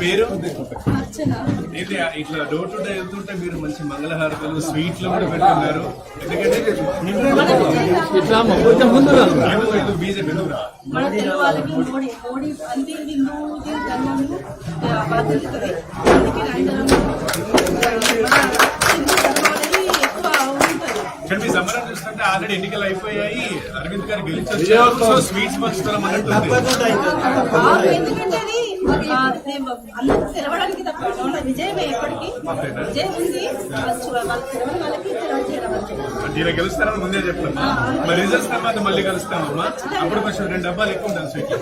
పేరు ఇట్లా door to day వెళ్తుంటే మీరు మంచి మంగళహారతలు స్వీట్లు కూడా పెడుతున్నారు ఎందుకంటే బీజేపీ మన తెలుగు వాళ్ళకి మోడీ మోడీ అంటే హిందూ ధర్మము బాధ్యతది అందుకే మీ సమరం చూస్తుంటే ఆల్రెడీ ఎన్నికలు అయిపోయాయి. అరవింద్ గారు గెలిచొచ్చారు. సో స్వీట్స్ పంచుతాం అన్నట్టుంది. మాకు ఎందుకంటే అది ఆ, మేము అందరికి తెలవడానికి తప్ప విజయమే ఎప్పటికీ విజయం ఉంది వాళ్ళకి. ఈయన గెలుస్తారని ముందే చెప్తాం మరి రిజల్ట్స్ తర్వాత మళ్ళీ కలుస్తామమ్మా అప్పుడు కొంచెం రెండు డబ్బాలు ఎక్కువ ఉంటాను స్వీట్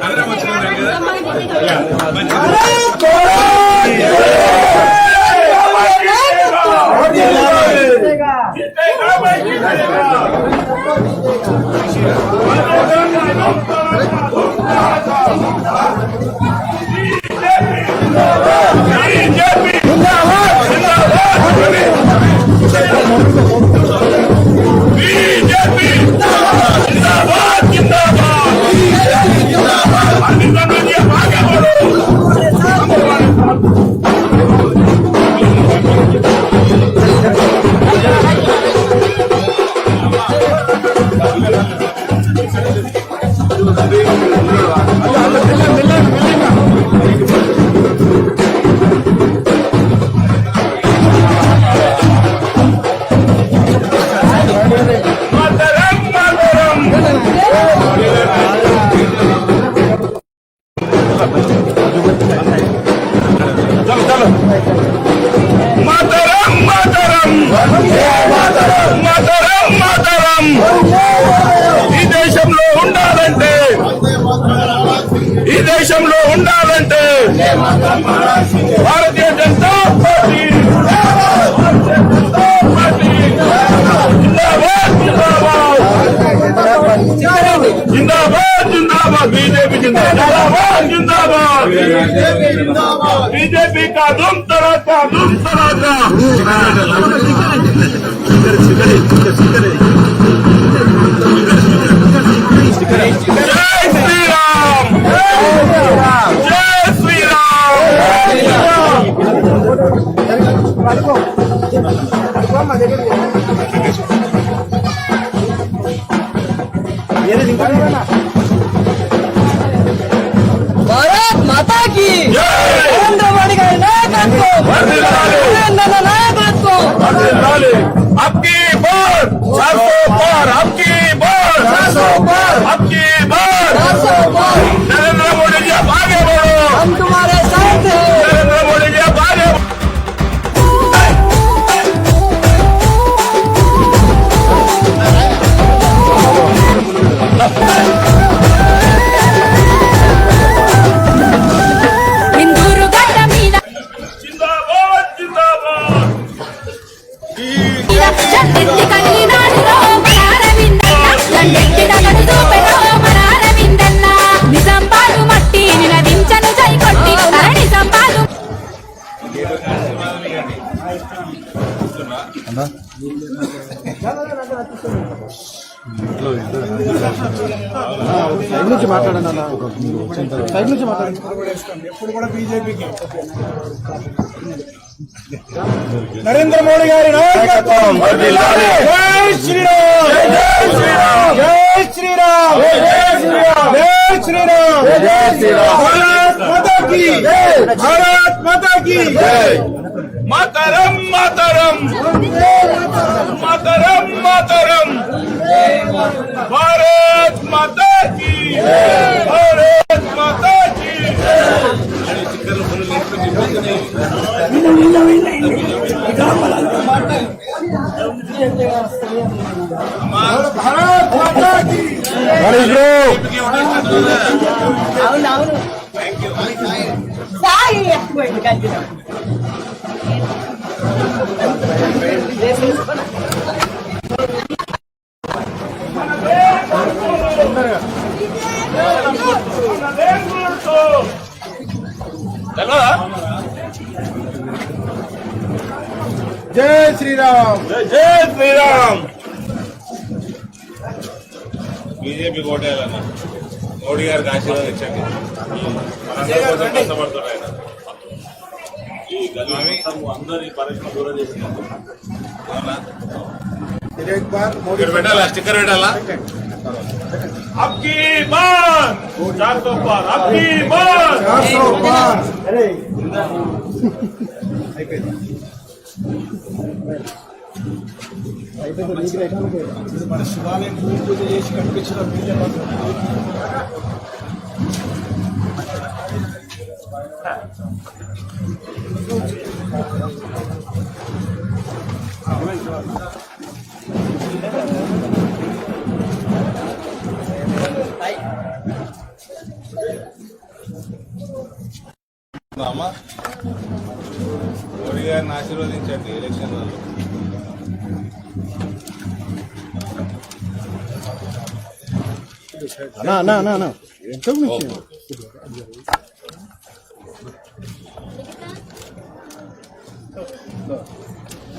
అందరం వచ్చినాం కదా యా, మంచిది బీజేపీ జిందాబాద్ మాతరం భారతీయ జనతా పార్టీ. జిందాబాద్ జిందాబాద్ బీజేపీ జిందాబాద్. జిందాబాద్ జిందాబాద్. బీజేపీ కా దుమ్ తరాకా భారత్ మాతా की जय నరేంద్ర మోడీ గారి నాయకత్వం వర్ధిల్లాలి. నరేంద్ర నాయకత్వం अब्दुल आपकी बार चार सौ पार आपकी बार चार सौ पार। आपकी बार चार सौ पार। नरेंद्र मोदी जी आप आगे बढ़ो हम तुम्हारे సైడ్ నుంచి మాట్లాడండి ఎప్పుడు కూడా బీజేపీకి. నరేంద్ర మోడీ గారి నాయకత్వం. జై శ్రీరామ్. జై శ్రీరామ్. జై శ్రీరామ్. జై శ్రీరామ్. భారత్ మాతా की భారత్ మాతా की మాతరం మాతరం మాతరం మాతరం భారత్ మాతా కీ భారత్ మాతా కీ భారత్ మాతా జై శ్రీరామ్. జై శ్రీరామ్. బీజేపీ కోటేయాలన్న. మోడీ గారికి ఆశీర్వదించండి మనందరం కష్టపడుతున్నారు ఆయన. ఈ గల్వామి అందరి పరిశ్రమ దూరం చేసినందుకు. పెట్టాలా? స్టిక్కర్ పెట్టాలా? अब की बात चार सौ पार। अब की बात चार सौ पार। अरे। शिवालय भूल को ये शिकट के छिड़ा मिल जाता No, no, no, no. Çok mu içiyorsun?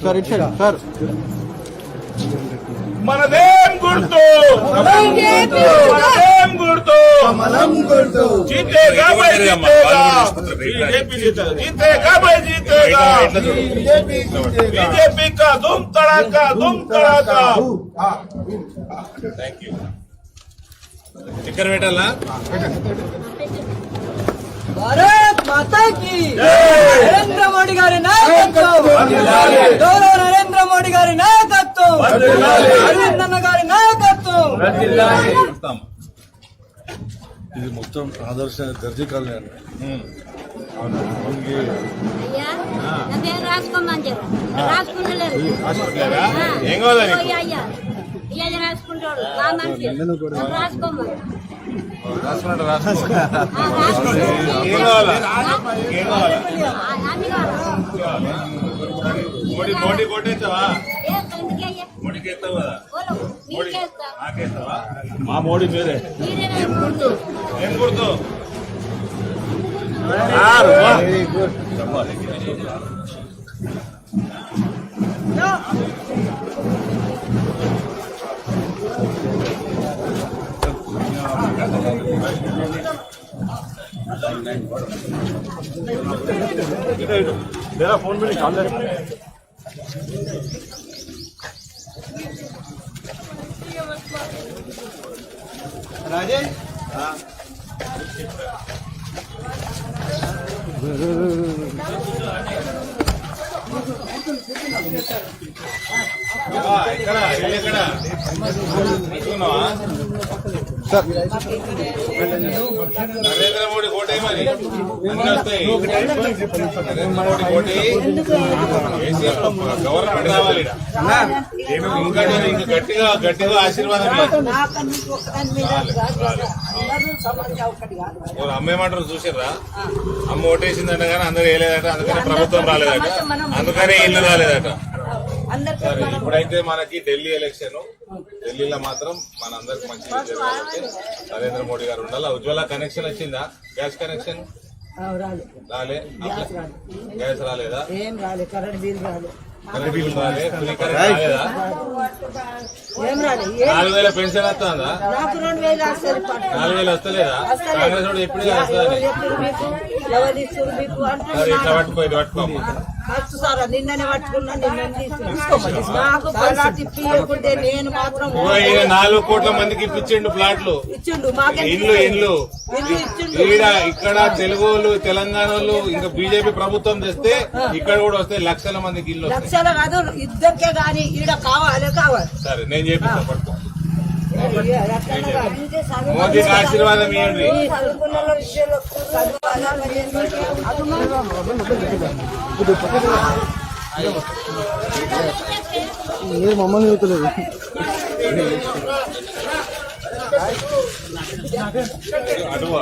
Sir it సైడ్ సార్ మనదేం గుర్తు మనదేం గుర్తు మనం గుర్తు జీతేగా బై జీతేగా బీజేపీ జీతేగా జీతేగా బై జీతేగా బీజేపీ కా ధూమ్ తడాకా ధూమ్ తడాకా థ్యాంక్ యూ పెట్టాలా? భారత్ మాతా కి నరేంద్ర మోడీ గారి నాయకత్వం. గౌరవ నరేంద్ర మోడీ గారి నాయకత్వం. అరవింద్ అన్న గారి నాయకత్వం. ఇది మొత్తం ఆదర్శ దర్జీ కాలనీ అండి రాసుకోమని రాసుకోవట్లేదా? ఏం కావాలి ఇయ్యాది రాసుకుంటాడు. మా మనిషి. రాసుకోమని రాసుకున్నాడు రాసుకో ఆ, రాసుకో. ఏం కావాలా? ఏం కావాలా? ఆ, అన్ని కావాలి. మోడీ మోడీ కొట్టేస్తావా ఏ, ఎందుకు అయ్యా? మోడీకి ఎత్తావు? కదా పోలో, నీకేస్తా. నాకేస్తావా మా మోడీ మీరే? ఏం గుర్తు ఫోన్ మీద నరేంద్ర మోడీ కోటే మరి. నరేంద్ర మోడీ కోటే గవర్నమెంట్ రావాలి. గట్టిగా గట్టిగా ఆశీర్వాదం లేదు. ఓ అమ్మేమంటారు చూసిర్రా? అమ్మ ఓటేసిందంట కానీ అందరూ వేయలేదట అందుకని ప్రభుత్వం రాలేదట అందుకని ఇల్లు రాలేదట. సరే ఇప్పుడైతే మనకి ఢిల్లీ ఎలక్షన్ ఢిల్లీలో మాత్రం మనందరికి మంచి నరేంద్ర మోడీ గారు ఉండాలి. ఉజ్వల కనెక్షన్ వచ్చిందా? గ్యాస్ కనెక్షన్ రాలే. గ్యాస్ రాలేదా? ఏం రాలే. కరెంట్ బిల్ రాలే. నాలుగు వేల పెన్షన్ వస్తుందా. నాలుగు వేలు వస్తలేదా. కాంగ్రెస్ ఎప్పుడు ఇట్లా పట్టుకోది పట్టుకోమ్మా ఖర్చు సారా నిన్ననే పట్టుకున్నా నాకు నేను మాత్రం నాలుగు కోట్ల మందికి ఇప్పించిండు ప్లాట్లు ఇచ్చిండు మాకే ఇండ్లు ఇండ్లు ఇల్లు ఇచ్చిండు. ఈడ ఇక్కడ తెలుగు వాళ్ళు తెలంగాణ వాళ్ళు ఇంకా బీజేపీ ప్రభుత్వం తెస్తే ఇక్కడ కూడా వస్తే లక్షల మందికి ఇల్లు లక్షలు కాదు ఇద్దరికే గాని ఈడ కావాలి కావాలి. సరే నేను కాదు. మోదీకి ఆశీర్వాదం ఇవ్వండి ఈ చదువుకున్న విషయంలో చదువు మీరు మమ్మల్ని చూస్తలేదు అటువా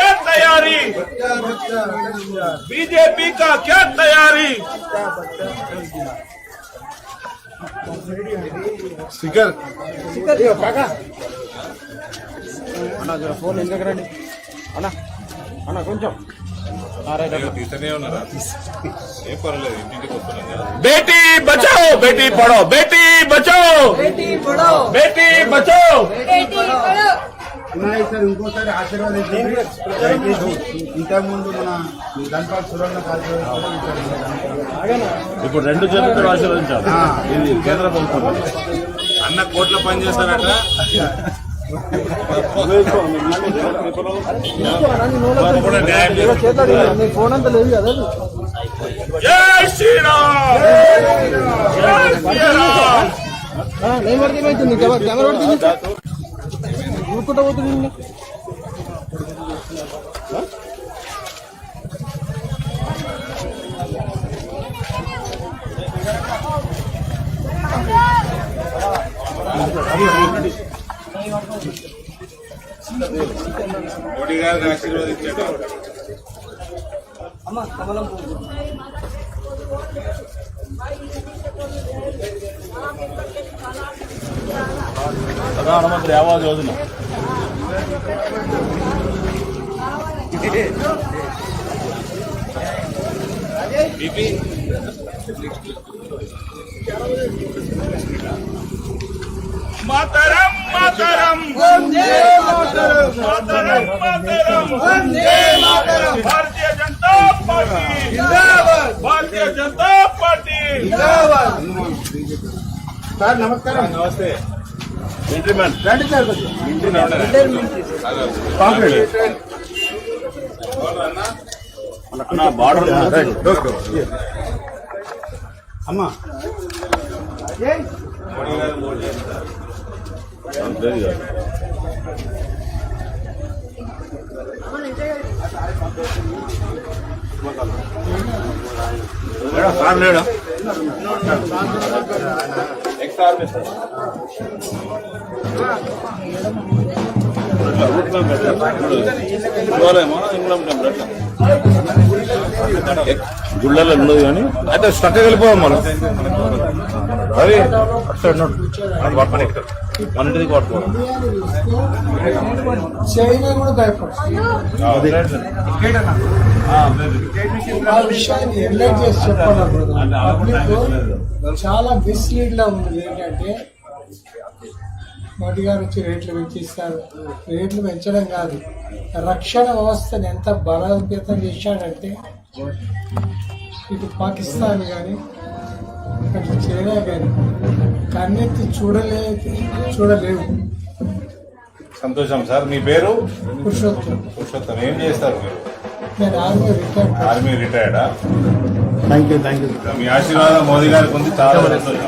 तैयारी बीजेपी का क्या तैयारी స్టిక్కర్ అన్న జర ఫోన్ ఎందుకు రండి అన్న అన్న కొంచెం తీస్తూనే ఉన్నారా ఏం పర్వాలేదు ఇంటికి వస్తున్నాం కదా बेटी बचाओ बेटी पढ़ो बेटी बचाओ బేటీ పడావ్ बेटी बचाओ ఉన్నాయి సార్ ఇంకోసారి ఇంకా ముందు మన ధన్పాల్ సురంగ ఇప్పుడు రెండు జరుగుతారు ఆశీర్వదించాలి. కేంద్ర ప్రభుత్వం. అన్న కోట్ల పని చేస్తారట ఫోన్ అంతా లేదు కదా జై శ్రీరామ్! నేను పడితే కెమెరా పడితే ఊరుకుంటా పోతుంది. మోడీ గారిని ఆశీర్వదించండి. అమ్మ కమలం ప్రధానమంత్రి ఆవాజ్ యోజన. బీపీ मातरम मातरम వందే మాతరం मातरम मातरम వందే మాతరం भारतीय जनता पार्टी జిందాబాద్ भारतीय जनता पार्टी జిందాబాద్ సార్ నమస్కారం నమస్తే सेंटिमेंट రండి సార్ కొంచెం అన్న బార్డర్ సార్ లేడా? గుళ్ళలో ఉండదు కానీ అయితే స్టక్ వెళ్ళిపోదాం మనం అది అటు సైడ్ నోడు చైనా కూడా భయపడుతుంది. ఎన్లైట్ చేసి చెప్పాలి చాలా మిస్లీడ్ లా ఉంది. ఏంటంటే మోడీ గారు వచ్చి రేట్లు పెంచిస్తారు. రేట్లు పెంచడం కాదు. రక్షణ వ్యవస్థను ఎంత బలోపేతం చేశాడంటే ఇటు పాకిస్తాన్ కానీ అటు చైనా కానీ కన్నెత్తి చూడలే చూడలేవు. సంతోషం సార్ మీ పేరు? పురుషోత్తం. పురుషోత్తం. ఏం చేస్తారు మీరు? నేను ఆర్మీ రిటైర్డ్. ఆర్మీ రిటైర్డా? థ్యాంక్ యూ థ్యాంక్ యూ మీ ఆశీర్వాదం మోదీ గారికి ఉంది చాలా సంతోషం.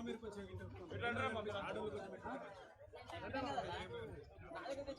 మీరు కొంచెం ఎట్లా అంటారా మీరు? ఆడవులు కొంచెం